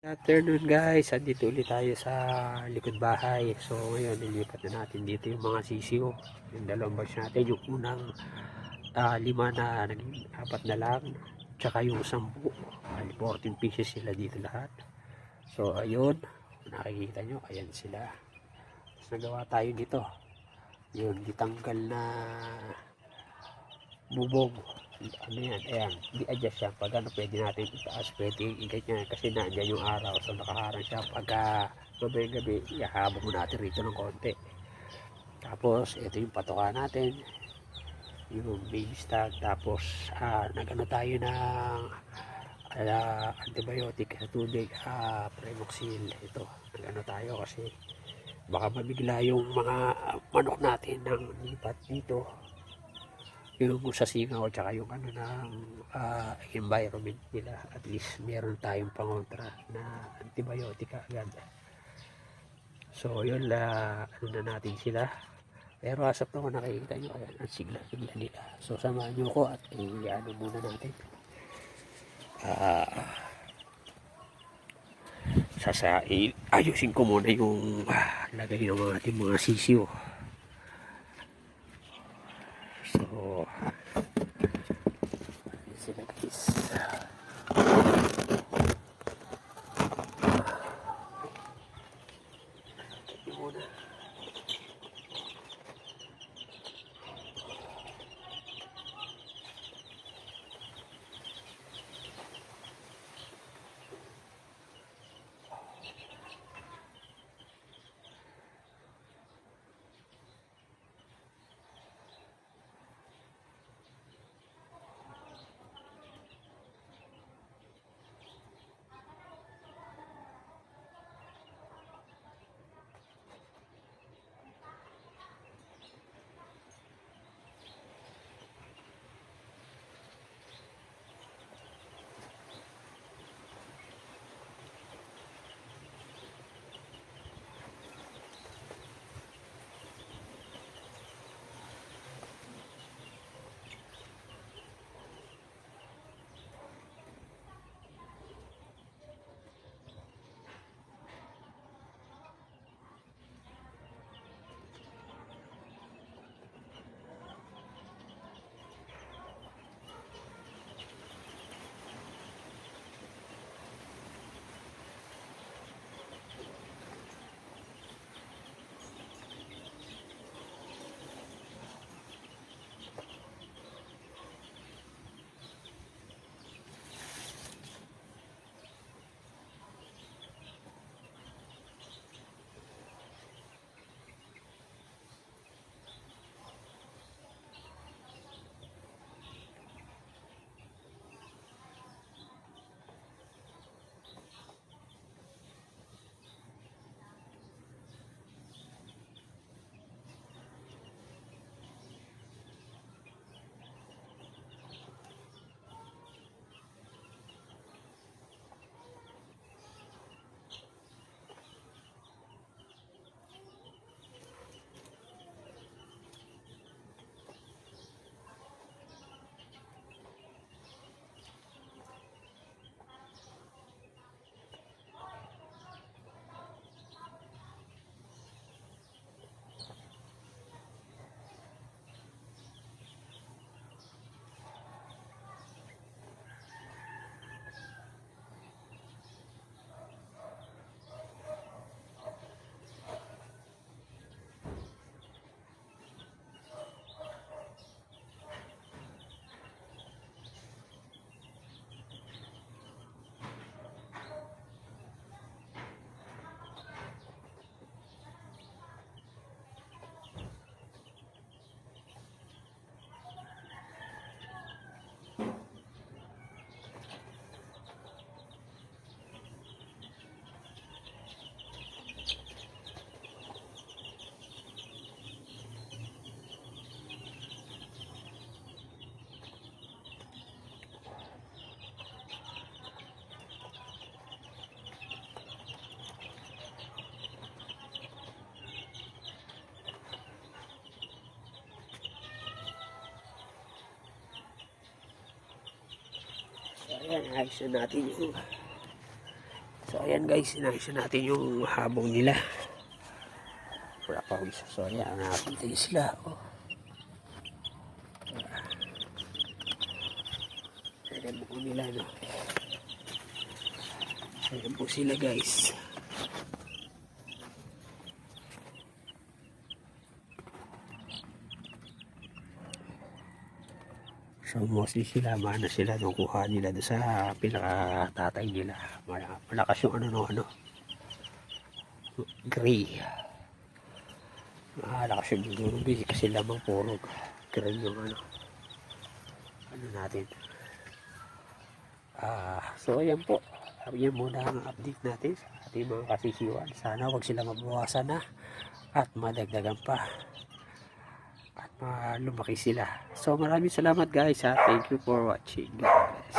afternoon guys, andito ulit tayo sa likod bahay. So ngayon, nilipat na natin dito yung mga sisiyo. Yung dalawang batch natin, yung unang ah, lima na naging apat na lang. Tsaka yung sampu. Bali, 14 pieces sila dito lahat. So ayun, nakikita nyo, ayan sila. Tapos nagawa tayo dito. Yun, ditanggal na bubog. Ano yan, ayan, di-adjust siya. Pag ano, pwede natin itaas, pwede i-ganyan kasi nandiyan yung araw. So nakaharang siya. Pagka gabi-gabi, ihabang mo natin rito ng konti. Tapos, ito yung patoka natin. Yung baby stag. Tapos, ah, nagano tayo ng ah, antibiotic sa tubig, ah, Primoxil. Ito, nagano tayo kasi baka mabigla yung mga manok natin ng lipat dito yung sa singaw at saka yung ano ng ah, environment nila at least meron tayong pangontra na antibiotika agad. So yun la ano na natin sila. Pero asap na ko nakikita nyo ayan ang sigla sigla nila. So samahan nyo ko at i-ano muna natin. Ah sasa i- ayusin ko muna yung ah, lagay ng ating mga sisiyo So, ayan sila guys. Ayan, ayos na natin yung... So, ayan guys, sinayos na natin yung habong nila. Wala pa ako isa. So, ayan, nakapita yun sila. Oh. Ayan po nila, no? Ayan po sila guys. So mostly sila, mana sila nung kuha nila doon sa pinakatatay nila. Mala- Malakas yung ano no ano. Gray. Malakas yung eh, kasi lamang puro gray yung ano. Ano natin. Ah, so ayan po. Yan muna ang update natin sa ating mga kasisiwan. Sana wag sila mabawasan na at madagdagan pa at uh, lumaki sila. So maraming salamat guys ha. Thank you for watching.